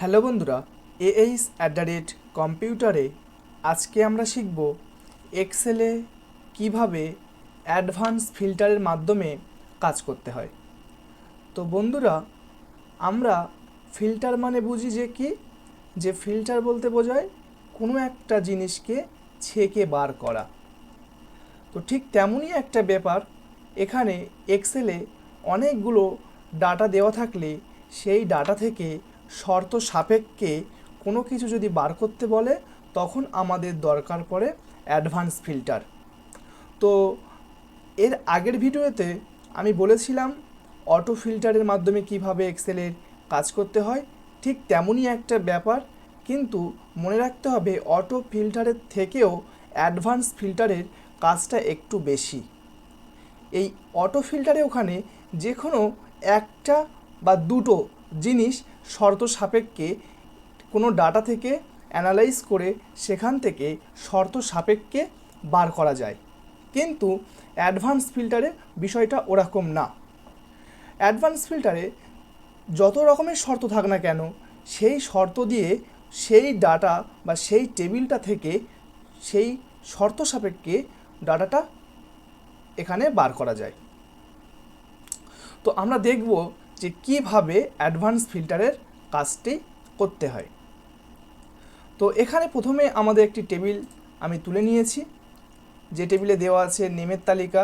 Hello বন্ধুরা AH at the rate কম্পিউটারে আজকে আমরা শিখব এক্সেলে কীভাবে অ্যাডভান্স ফিল্টারের মাধ্যমে কাজ করতে হয়। তো বন্ধুরা, আমরা ফিল্টার মানে বুঝি যে কি? যে ফিল্টার বলতে বোঝায় কোনো একটা জিনিসকে ছেঁকে বার করা। তো ঠিক তেমনই একটা ব্যাপার, এখানে এক্সেলে অনেকগুলো ডাটা দেওয়া থাকলে সেই ডাটা থেকে শর্ত সাপেক্ষে কোনো কিছু যদি বার করতে বলে, তখন আমাদের দরকার পড়ে অ্যাডভান্স ফিল্টার তো এর আগের ভিডিওতে আমি বলেছিলাম অটো ফিল্টারের মাধ্যমে কীভাবে এক্সেলের কাজ করতে হয়, ঠিক তেমনই একটা ব্যাপার, কিন্তু মনে রাখতে হবে অটো ফিল্টারের থেকেও অ্যাডভান্স ফিল্টারের কাজটা একটু বেশি। এই অটো ফিল্টারে ওখানে যে কোনো একটা বা দুটো জিনিস শর্ত সাপেক্ষে কোনো ডাটা থেকে অ্যানালাইজ করে সেখান থেকে শর্ত সাপেক্ষে বার করা যায়। কিন্তু অ্যাডভান্স ফিল্টারে বিষয়টা ওরকম না। অ্যাডভান্স ফিল্টারে যত রকমের শর্ত থাক না কেন, সেই শর্ত দিয়ে সেই ডাটা বা সেই টেবিলটা থেকে সেই শর্ত সাপেক্ষে ডাটাটা এখানে বার করা যায়। তো আমরা দেখব যে কীভাবে অ্যাডভান্স ফিল্টারের কাজটি করতে হয়। তো এখানে প্রথমে আমাদের একটি টেবিল আমি তুলে নিয়েছি। যে টেবিলে দেওয়া আছে নেমের তালিকা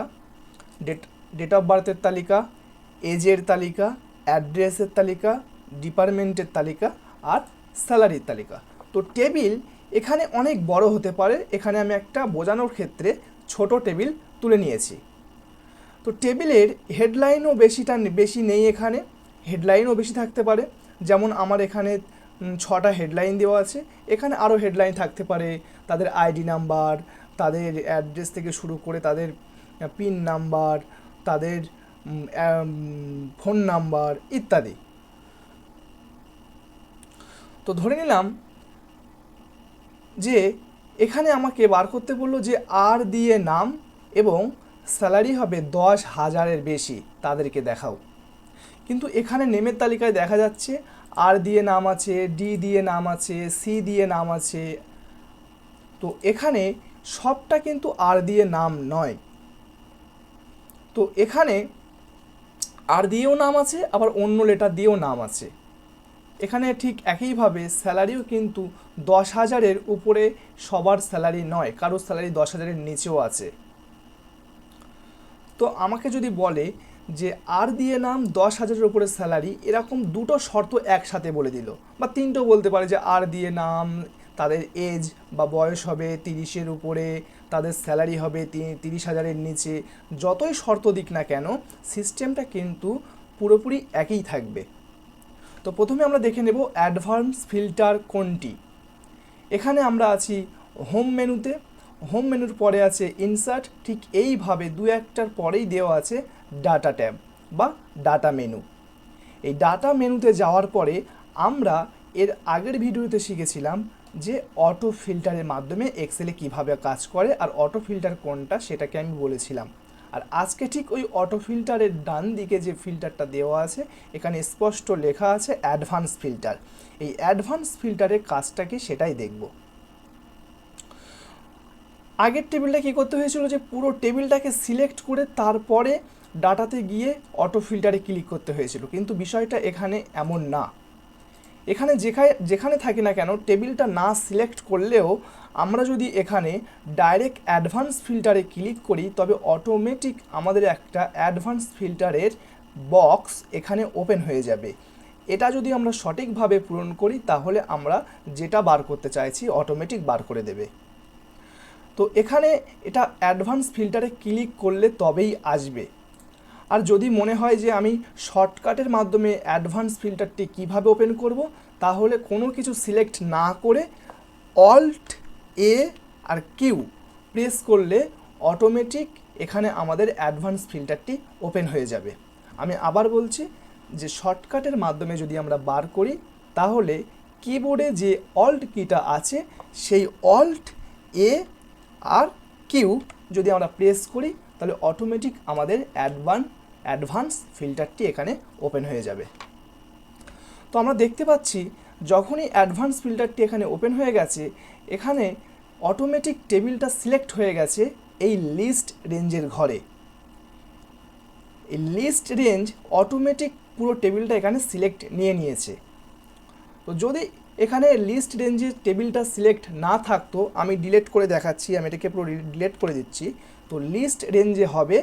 ডেট ডেট অফ বার্থের তালিকা এজের তালিকা অ্যাড্রেসের তালিকা ডিপার্টমেন্টের তালিকা আর স্যালারির তালিকা। তো টেবিল এখানে অনেক বড় হতে পারে। এখানে আমি একটা বোঝানোর ক্ষেত্রে ছোট টেবিল তুলে নিয়েছি। তো টেবিলের হেডলাইনও বেশিটা বেশি নেই এখানে। হেডলাইনও বেশি থাকতে পারে। যেমন আমার এখানে ছটা হেডলাইন দেওয়া আছে। এখানে আরও হেডলাইন থাকতে পারে। তাদের আইডি নাম্বার তাদের অ্যাড্রেস থেকে শুরু করে তাদের পিন নাম্বার তাদের ফোন নাম্বার ইত্যাদি। তো ধরে নিলাম যে এখানে আমাকে বার করতে বলল যে আর দিয়ে নাম এবং স্যালারি হবে দশ হাজারের বেশি তাদেরকে দেখাও। কিন্তু এখানে নেমের তালিকায় দেখা যাচ্ছে আর দিয়ে নাম আছে, ডি দিয়ে নাম আছে, সি দিয়ে নাম আছে। তো এখানে সবটা কিন্তু আর দিয়ে নাম নয়। তো এখানে আর দিয়েও নাম আছে, আবার অন্য লেটার দিয়েও নাম আছে। এখানে ঠিক একইভাবে স্যালারিও কিন্তু দশ হাজারের উপরে সবার স্যালারি নয়, কারোর স্যালারি দশ হাজারের নিচেও আছে। তো আমাকে যদি বলে যে আর দিয়ে নাম দশ হাজারের উপরে স্যালারি এরকম দুটো শর্ত একসাথে বলে দিল। বা তিনটেও বলতে পারে যে আর দিয়ে নাম, তাদের এজ বা বয়স হবে তিরিশের উপরে, তাদের স্যালারি হবে তিরিশ হাজারের নিচে। যতই শর্ত দিক না কেন সিস্টেমটা কিন্তু পুরোপুরি একই থাকবে। তো প্রথমে আমরা দেখে নেব অ্যাডভান্স ফিল্টার কোনটি। এখানে আমরা আছি হোম মেনুতে হোম মেনুর পরে আছে ইনসার্ট ঠিক এইভাবে দু একটার পরেই দেওয়া আছে ডাটা ট্যাব বা ডাটা মেনু এই ডাটা মেনুতে যাওয়ার পরে আমরা এর আগের ভিডিওতে শিখেছিলাম যে অটো ফিল্টারের মাধ্যমে এক্সেলে কীভাবে কাজ করে আর অটো ফিল্টার কোনটা সেটাকে আমি বলেছিলাম। আর আজকে ঠিক ওই অটো ফিল্টারের ডান দিকে যে ফিল্টারটা দেওয়া আছে, এখানে স্পষ্ট লেখা আছে অ্যাডভান্স ফিল্টার এই অ্যাডভান্স ফিল্টারের কাজটা কি সেটাই দেখব। আগের টেবিলটা কী করতে হয়েছিল যে পুরো টেবিলটাকে সিলেক্ট করে তারপরে ডাটাতে গিয়ে অটো ফিল্টারে ক্লিক করতে হয়েছিল। কিন্তু বিষয়টা এখানে এমন না। এখানে যেখানে যেখানে থাকি না কেন, টেবিলটা না সিলেক্ট করলেও আমরা যদি এখানে ডাইরেক্ট অ্যাডভান্স ফিল্টারে ক্লিক করি, তবে অটোমেটিক আমাদের একটা অ্যাডভান্স ফিল্টারের বক্স এখানে ওপেন হয়ে যাবে। এটা যদি আমরা সঠিকভাবে পূরণ করি, তাহলে আমরা যেটা বার করতে চাইছি, অটোমেটিক বার করে দেবে। তো এখানে এটা অ্যাডভান্স ফিল্টারে ক্লিক করলে তবেই আসবে। আর যদি মনে হয় যে আমি শর্টকাটের মাধ্যমে অ্যাডভান্স ফিল্টারটি কীভাবে ওপেন করব, তাহলে কোনো কিছু সিলেক্ট না করে alt A R Q press করলে অটোমেটিক এখানে আমাদের অ্যাডভান্স ফিল্টারটি ওপেন হয়ে যাবে। আমি আবার বলছি যে শর্টকাটের মাধ্যমে যদি আমরা বার করি, তাহলে কিবোর্ডে যে অল্ট কিটা আছে, সেই অল্ট এ আর কিউ যদি আমরা প্রেস করি, তাহলে অটোমেটিক আমাদের অ্যাডভান অ্যাডভান্স ফিল্টারটি এখানে ওপেন হয়ে যাবে। তো আমরা দেখতে পাচ্ছি, যখনই অ্যাডভান্স ফিল্টারটি এখানে ওপেন হয়ে গেছে, এখানে অটোমেটিক টেবিলটা সিলেক্ট হয়ে গেছে এই লিস্ট রেঞ্জের ঘরে। এই লিস্ট রেঞ্জ অটোমেটিক পুরো টেবিলটা এখানে সিলেক্ট নিয়ে নিয়েছে। তো যদি এখানে লিস্ট রেঞ্জে টেবিলটা সিলেক্ট না থাকতো, আমি ডিলেট করে দেখাচ্ছি, আমি এটাকে পুরো ডিলেট করে দিচ্ছি। তো লিস্ট রেঞ্জে হবে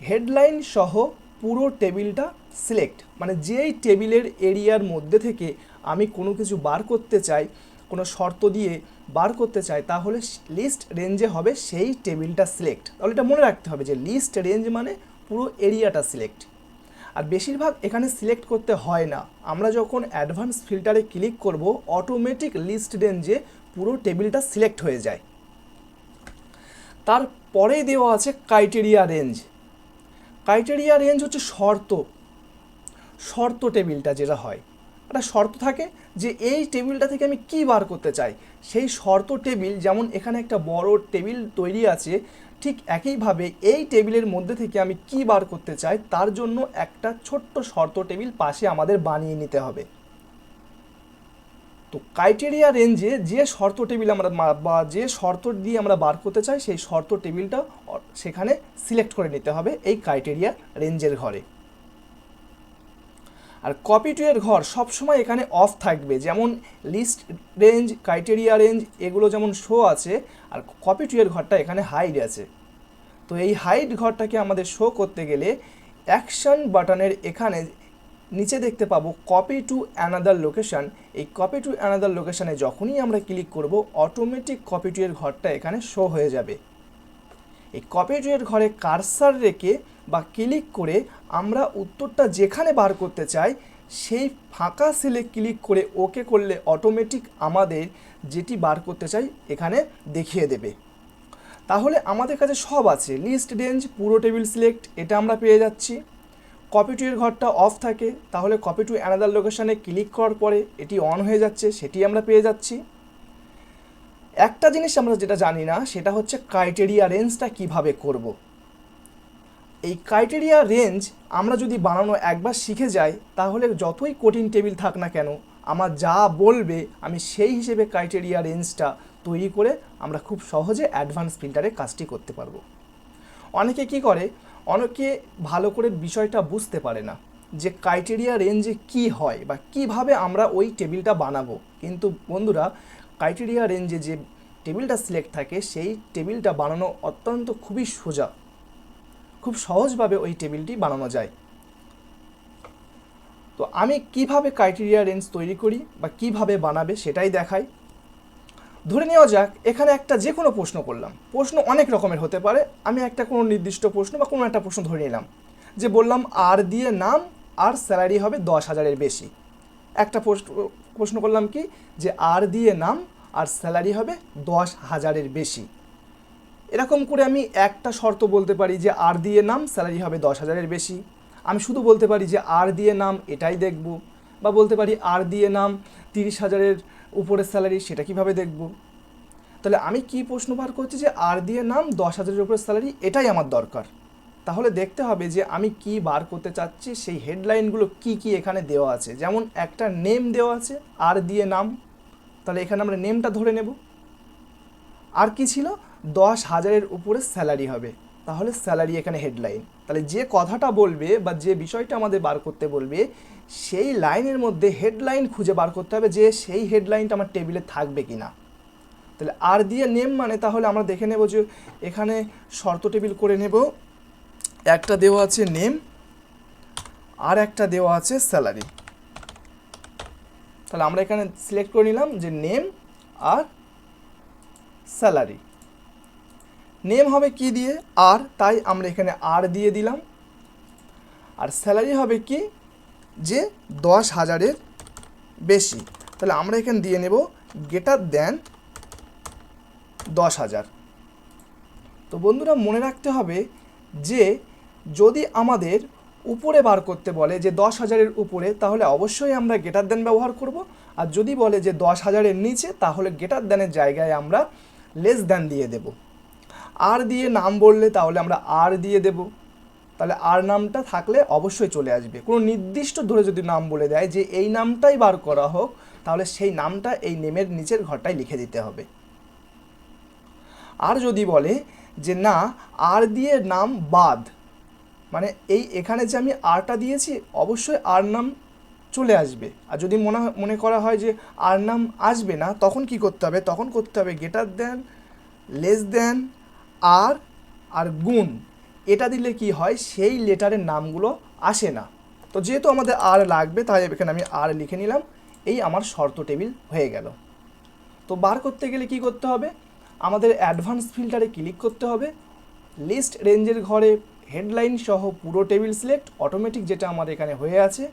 হেডলাইন সহ পুরো টেবিলটা সিলেক্ট মানে যেই টেবিলের এরিয়ার মধ্যে থেকে আমি কোনো কিছু বার করতে চাই, কোনো শর্ত দিয়ে বার করতে চাই, তাহলে লিস্ট রেঞ্জে হবে সেই টেবিলটা সিলেক্ট তাহলে এটা মনে রাখতে হবে যে লিস্ট রেঞ্জ মানে পুরো এরিয়াটা সিলেক্ট আর বেশিরভাগ এখানে সিলেক্ট করতে হয় না। আমরা যখন অ্যাডভান্স ফিল্টারে ক্লিক করব অটোমেটিক লিস্ট রেঞ্জে পুরো টেবিলটা সিলেক্ট হয়ে যায়। তারপরেই দেওয়া আছে ক্রাইটেরিয়া রেঞ্জ ক্রাইটেরিয়া রেঞ্জ হচ্ছে শর্ত। শর্ত টেবিলটা যেটা হয়। একটা শর্ত থাকে যে এই টেবিলটা থেকে আমি কি বার করতে চাই? সেই শর্ত টেবিল যেমন এখানে একটা বড় টেবিল তৈরি আছে ঠিক একইভাবে এই টেবিলের মধ্যে থেকে আমি কি বার করতে চাই তার জন্য একটা ছোট্ট শর্ত টেবিল পাশে আমাদের বানিয়ে নিতে হবে। তো ক্রাইটেরিয়া রেঞ্জে যে শর্ত টেবিল আমরা বা যে শর্ত দিয়ে আমরা বার করতে চাই সেই শর্ত টেবিলটা সেখানে সিলেক্ট করে নিতে হবে এই ক্রাইটেরিয়া রেঞ্জের ঘরে। আর কপি টু এর ঘর সবসময় এখানে অফ থাকবে। যেমন লিস্ট রেঞ্জ ক্রাইটেরিয়া রেঞ্জ এগুলো যেমন শো আছে, আর কপি টু এর ঘরটা এখানে হাইড আছে। তো এই হাইড ঘরটাকে আমাদের শো করতে গেলে অ্যাকশন বাটনের এখানে নিচে দেখতে পাবো কপি টু অ্যানাদার লোকেশন এই কপি টু অ্যানাদার লোকেশানে যখনই আমরা ক্লিক করব অটোমেটিক কপি টু এর ঘরটা এখানে শো হয়ে যাবে। এই কপি টু এর ঘরে কারসার রেখে বা ক্লিক করে আমরা উত্তরটা যেখানে বার করতে চাই, সেই ফাঁকা সেলে ক্লিক করে ওকে করলে অটোমেটিক আমাদের যেটি বার করতে চাই এখানে দেখিয়ে দেবে। তাহলে আমাদের কাছে সব আছে। লিস্ট রেঞ্জ পুরো টেবিল সিলেক্ট এটা আমরা পেয়ে যাচ্ছি। কপি টু এর ঘরটা অফ থাকে। তাহলে কপি টু অ্যানাদার লোকেশানে ক্লিক করার পরে এটি অন হয়ে যাচ্ছে, সেটি আমরা পেয়ে যাচ্ছি। একটা জিনিস আমরা যেটা জানি না, সেটা হচ্ছে ক্রাইটেরিয়া রেঞ্জটা কীভাবে করব। এই ক্রাইটেরিয়া রেঞ্জ আমরা যদি বানানো একবার শিখে যাই, তাহলে যতই কঠিন টেবিল থাক না কেন, আমার যা বলবে আমি সেই হিসেবে ক্রাইটেরিয়া রেঞ্জটা তৈরি করে আমরা খুব সহজে অ্যাডভান্স ফিল্টারে কাজটি করতে পারব। অনেকে কি করে? অনেকে ভালো করে বিষয়টা বুঝতে পারে না যে ক্রাইটেরিয়া রেঞ্জে কি হয় বা কীভাবে আমরা ওই টেবিলটা বানাবো। কিন্তু বন্ধুরা ক্রাইটেরিয়া রেঞ্জে যে টেবিলটা সিলেক্ট থাকে, সেই টেবিলটা বানানো অত্যন্ত খুবই সোজা। খুব সহজভাবে ওই টেবিলটি বানানো যায়। তো আমি কীভাবে ক্রাইটেরিয়া রেঞ্জ তৈরি করি বা কীভাবে বানাবে সেটাই দেখাই। ধরে নেওয়া যাক, এখানে একটা যে কোনো প্রশ্ন করলাম। প্রশ্ন অনেক রকমের হতে পারে। আমি একটা কোনো নির্দিষ্ট প্রশ্ন বা কোনো একটা প্রশ্ন ধরে নিলাম যে বললাম আর দিয়ে নাম আর স্যালারি হবে দশ হাজারের বেশি। একটা প্রশ্ন করলাম কি? যে আর দিয়ে নাম, আর স্যালারি হবে দশ হাজারের বেশি। এরকম করে আমি একটা শর্ত বলতে পারি যে আর দিয়ে নাম স্যালারি হবে দশ হাজারের বেশি। আমি শুধু বলতে পারি যে আর দিয়ে নাম এটাই দেখব বা বলতে পারি আর দিয়ে নাম তিরিশ হাজারের উপরের স্যালারি সেটা কীভাবে দেখব? তাহলে আমি কি প্রশ্ন বার করছি যে আর দিয়ে নাম দশ হাজারের উপরের স্যালারি এটাই আমার দরকার। তাহলে দেখতে হবে যে আমি কি বার করতে চাচ্ছি, সেই হেডলাইনগুলো কি কি এখানে দেওয়া আছে। যেমন একটা নেম দেওয়া আছে, আর দিয়ে নাম। তাহলে এখানে আমরা নেমটা ধরে নেব। আর কি ছিল? দশ হাজারের উপরে স্যালারি হবে। তাহলে স্যালারি এখানে হেডলাইন। তাহলে যে কথাটা বলবে বা যে বিষয়টা আমাদের বার করতে বলবে, সেই লাইনের মধ্যে হেডলাইন খুঁজে বার করতে হবে যে সেই হেডলাইনটা আমার টেবিলে থাকবে কি না তাহলে আর দিয়ে নেম মানে তাহলে আমরা দেখে নেব যে এখানে শর্ত টেবিল করে নেব। একটা দেওয়া আছে নেম, আর একটা দেওয়া আছে স্যালারি। তাহলে আমরা এখানে সিলেক্ট করে নিলাম যে নেম আর স্যালারি। নেম হবে কি দিয়ে? আর তাই আমরা এখানে আর দিয়ে দিলাম। আর স্যালারি হবে কি? যে দশ হাজারের বেশি। তাহলে আমরা এখানে দিয়ে নেব গেটার দেন দশ হাজার। তো বন্ধুরা, মনে রাখতে হবে যে যদি আমাদের উপরে বার করতে বলে যে দশ হাজারের উপরে, তাহলে অবশ্যই আমরা গেটার দেন ব্যবহার করব। আর যদি বলে যে দশ হাজারের নিচে, তাহলে গেটার দেনের জায়গায় আমরা লেস দেন দিয়ে দেব। আর দিয়ে নাম বললে তাহলে আমরা আর দিয়ে দেব। তাহলে আর নামটা থাকলে অবশ্যই চলে আসবে। কোনো নির্দিষ্ট ধরে যদি নাম বলে দেয় যে এই নামটাই বার করা হোক, তাহলে সেই নামটা এই নেমের নিচের ঘরটায় লিখে দিতে হবে। আর যদি বলে যে না, আর দিয়ে নাম বাদ মানে এই এখানে যে আমি আরটা দিয়েছি, অবশ্যই আর নাম চলে আসবে। আর যদি মনে মনে করা হয় যে আর নাম আসবে না, তখন কি করতে হবে? তখন করতে হবে গেটার দেন লেস দেন আর আর গুণ। এটা দিলে কি হয়? সেই লেটারের নামগুলো আসে না। তো যেহেতু আমাদের আর লাগবে, তাই এখানে আমি আর লিখে নিলাম। এই আমার শর্ত টেবিল হয়ে গেল। তো বার করতে গেলে কি করতে হবে? আমাদের অ্যাডভান্স ফিল্টারে ক্লিক করতে হবে। লিস্ট রেঞ্জের ঘরে হেডলাইন সহ পুরো টেবিল সিলেক্ট অটোমেটিক যেটা আমার এখানে হয়ে আছে।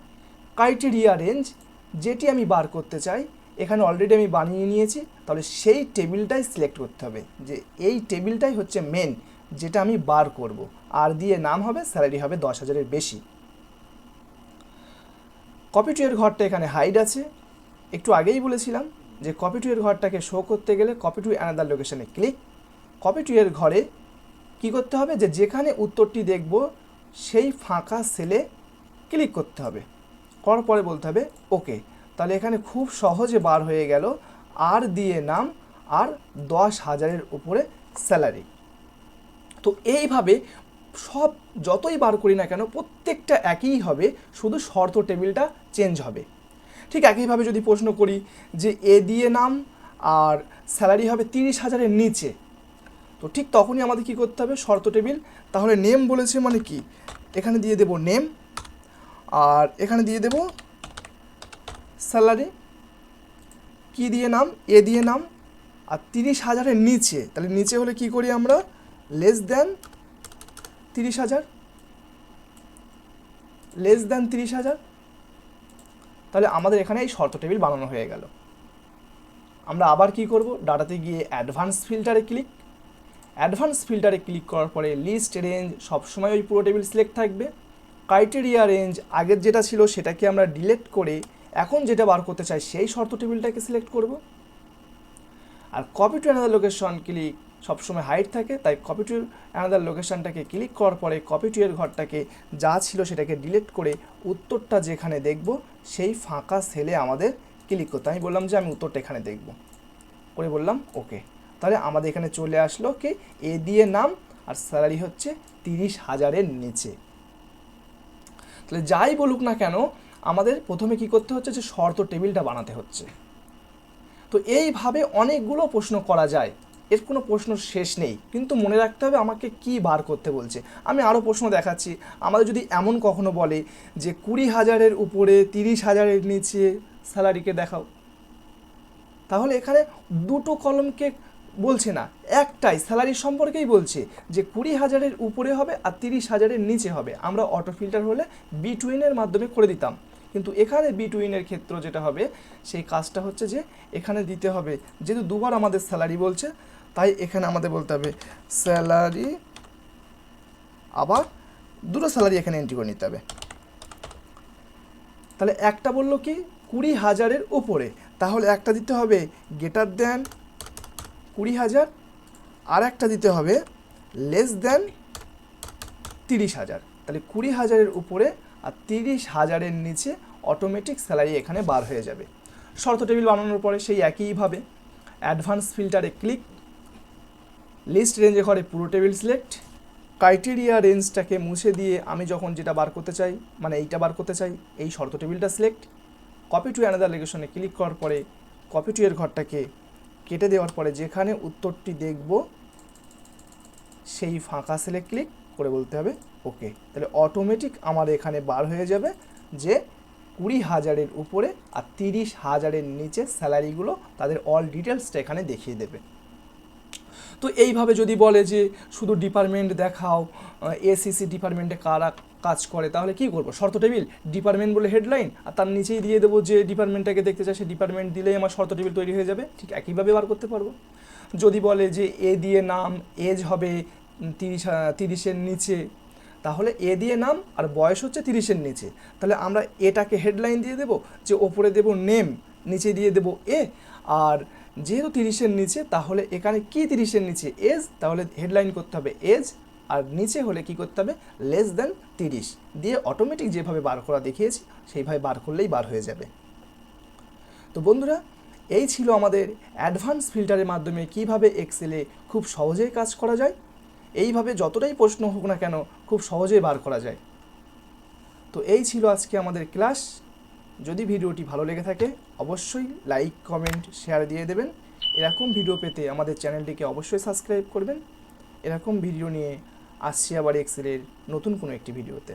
ক্রাইটেরিয়া রেঞ্জ যেটি আমি বার করতে চাই এখানে অলরেডি আমি বানিয়ে নিয়েছি, তাহলে সেই টেবিলটাই সিলেক্ট করতে হবে। যে এই টেবিলটাই হচ্ছে মেন যেটা আমি বার করব। আর দিয়ে নাম হবে স্যালারি হবে দশ হাজারের বেশি। কপি টু এর ঘরটা এখানে হাইড আছে। একটু আগেই বলেছিলাম যে কপি টু এর ঘরটাকে শো করতে গেলে কপি টু অ্যানাদার লোকেশনে ক্লিক কপি টু এর ঘরে কি করতে হবে? যে যেখানে উত্তরটি দেখব, সেই ফাঁকা সেলে ক্লিক করতে হবে। করার পরে বলতে হবে ওকে তাহলে এখানে খুব সহজে বার হয়ে গেল আর দিয়ে নাম আর দশ হাজারের উপরে স্যালারি। তো এইভাবে সব যতই বার করি না কেন প্রত্যেকটা একই হবে, শুধু শর্ত টেবিলটা চেঞ্জ হবে। ঠিক একইভাবে যদি প্রশ্ন করি যে এ দিয়ে নাম আর স্যালারি হবে তিরিশ হাজারের নিচে, তো ঠিক তখনই আমাদের কি করতে হবে? শর্ত টেবিল। তাহলে নেম বলেছে মানে কি? এখানে দিয়ে দেব নেম আর এখানে দিয়ে দেব স্যালারি, কি দিয়ে নাম, এ দিয়ে নাম, আর তিরিশ হাজারের নিচে, তাহলে নিচে হলে কি করি আমরা? লেস দেন তিরিশ হাজার। লেস দেন তিরিশ হাজার। তাহলে আমাদের এখানে এই শর্ত টেবিল বানানো হয়ে গেল। আমরা আবার কি করব? ডাটাতে গিয়ে অ্যাডভান্স ফিল্টারে ক্লিক অ্যাডভান্স ফিল্টারে ক্লিক করার পরে লিস্ট রেঞ্জ সবসময় ওই পুরো টেবিল সিলেক্ট থাকবে। ক্রাইটেরিয়া রেঞ্জ আগের যেটা ছিল সেটাকে আমরা ডিলেট করে এখন যেটা বার করতে চাই, সেই শর্ত টেবিলটাকে সিলেক্ট করব। আর copy to another location click সবসময় হাইট থাকে, তাই কপি টু অ্যানাদার লোকেশনটাকে ক্লিক করার পরে কপি টু এর ঘরটাকে যা ছিল সেটাকে ডিলিট করে উত্তরটা যেখানে দেখব, সেই ফাঁকা সেলে আমাদের ক্লিক করতে আমি বললাম যে আমি উত্তরটা এখানে দেখব। করে বললাম, ওকে। তাহলে আমাদের এখানে চলে আসলো কি? এ দিয়ে নাম, আর স্যালারি হচ্ছে তিরিশ হাজারের নিচে। তাহলে যাই বলুক না কেন আমাদের প্রথমে কি করতে হচ্ছে? যে শর্ত টেবিলটা বানাতে হচ্ছে। তো এইভাবে অনেকগুলো প্রশ্ন করা যায়। এর কোনো প্রশ্ন শেষ নেই। কিন্তু মনে রাখতে হবে আমাকে কি বার করতে বলছে। আমি আরও প্রশ্ন দেখাচ্ছি। আমাদের যদি এমন কখনো বলে যে কুড়ি হাজারের উপরে তিরিশ হাজারের নিচে স্যালারিকে দেখাও। তাহলে এখানে দুটো কলমকে বলছে না। একটাই স্যালারি সম্পর্কেই বলছে যে কুড়ি হাজারের উপরে হবে আর তিরিশ হাজারের নিচে হবে। আমরা অটো ফিল্টার হলে বিটুইনের মাধ্যমে করে দিতাম। কিন্তু এখানে বিটুইনের ক্ষেত্র যেটা হবে, সেই কাজটা হচ্ছে যে এখানে দিতে হবে। যেহেতু দুবার আমাদের স্যালারি বলছে, তাই এখানে আমাদের বলতে হবে স্যালারি আবার দুটো স্যালারি এখানে এন্ট্রি করে নিতে হবে। তাহলে একটা বলল কি, কুড়ি হাজারের উপরে। তাহলে একটা দিতে হবে গেটার দেন কুড়ি হাজার, আর একটা দিতে হবে লেস দেন তিরিশ হাজার। তাহলে কুড়ি হাজারের উপরে আর তিরিশ হাজারের নিচে অটোমেটিক স্যালারি এখানে বার হয়ে যাবে। শর্ত টেবিল বানানোর পরে সেই একইভাবে অ্যাডভান্স ফিল্টারে ক্লিক লিস্ট রেঞ্জে ঘরে পুরো টেবিল সিলেক্ট ক্রাইটেরিয়া রেঞ্জটাকে মুছে দিয়ে আমি যখন যেটা বার করতে চাই মানে এইটা বার করতে চাই, এই শর্ত টেবিলটা সিলেক্ট কপি টু অ্যানাদার লোকেশনে ক্লিক করার পরে কপি টু এর ঘরটাকে কেটে দেওয়ার পরে যেখানে উত্তরটি দেখব, সেই ফাঁকা সেলে ক্লিক করে বলতে হবে, ওকে। তাহলে অটোমেটিক আমার এখানে বার হয়ে যাবে যে কুড়ি হাজারের উপরে আর তিরিশ হাজারের নিচে স্যালারিগুলো তাদের অল ডিটেলসটা এখানে দেখিয়ে দেবে। তো এইভাবে যদি বলে যে শুধু ডিপার্টমেন্ট দেখাও এসিসি ডিপার্টমেন্টে কারা কাজ করে, তাহলে কি করব? শর্ত টেবিল ডিপার্টমেন্ট বলে হেডলাইন আর তার নিচেই দিয়ে দেবো যে ডিপার্টমেন্টটাকে দেখতে চাই সে ডিপার্টমেন্ট দিলেই আমার শর্ত টেবিল তৈরি হয়ে যাবে। ঠিক একইভাবে বার করতে পারব। যদি বলে যে এ দিয়ে নাম এজ হবে তিরিশ তিরিশের নিচে। তাহলে এ দিয়ে নাম আর বয়স হচ্ছে তিরিশের নিচে। তাহলে আমরা এটাকে হেডলাইন দিয়ে দেবো, যে ওপরে দেব নেম নিচে দিয়ে দেব এ আর যেহেতু তিরিশের নিচে, তাহলে এখানে কি তিরিশের নিচে? এজ তাহলে হেডলাইন করতে হবে এজ আর নিচে হলে কি করতে হবে? লেস দেন তিরিশ। দিয়ে অটোমেটিক যেভাবে বার করা দেখিয়েছি, সেইভাবে বার করলেই বার হয়ে যাবে। তো বন্ধুরা, এই ছিল আমাদের অ্যাডভান্স ফিল্টারের মাধ্যমে কীভাবে এক্সেলে খুব সহজেই কাজ করা যায়। এইভাবে যতটাই প্রশ্ন হোক না কেন, খুব সহজেই বার করা যায়। তো এই ছিল আজকে আমাদের ক্লাস। যদি ভিডিওটি ভালো লেগে থাকে, অবশ্যই লাইক, কমেন্ট, শেয়ার দিয়ে দেবেন। এরকম ভিডিও পেতে আমাদের চ্যানেলটিকে অবশ্যই সাবস্ক্রাইব করবেন। এরকম ভিডিও নিয়ে আসছি আবার এক্সেলের নতুন কোনো একটি ভিডিওতে।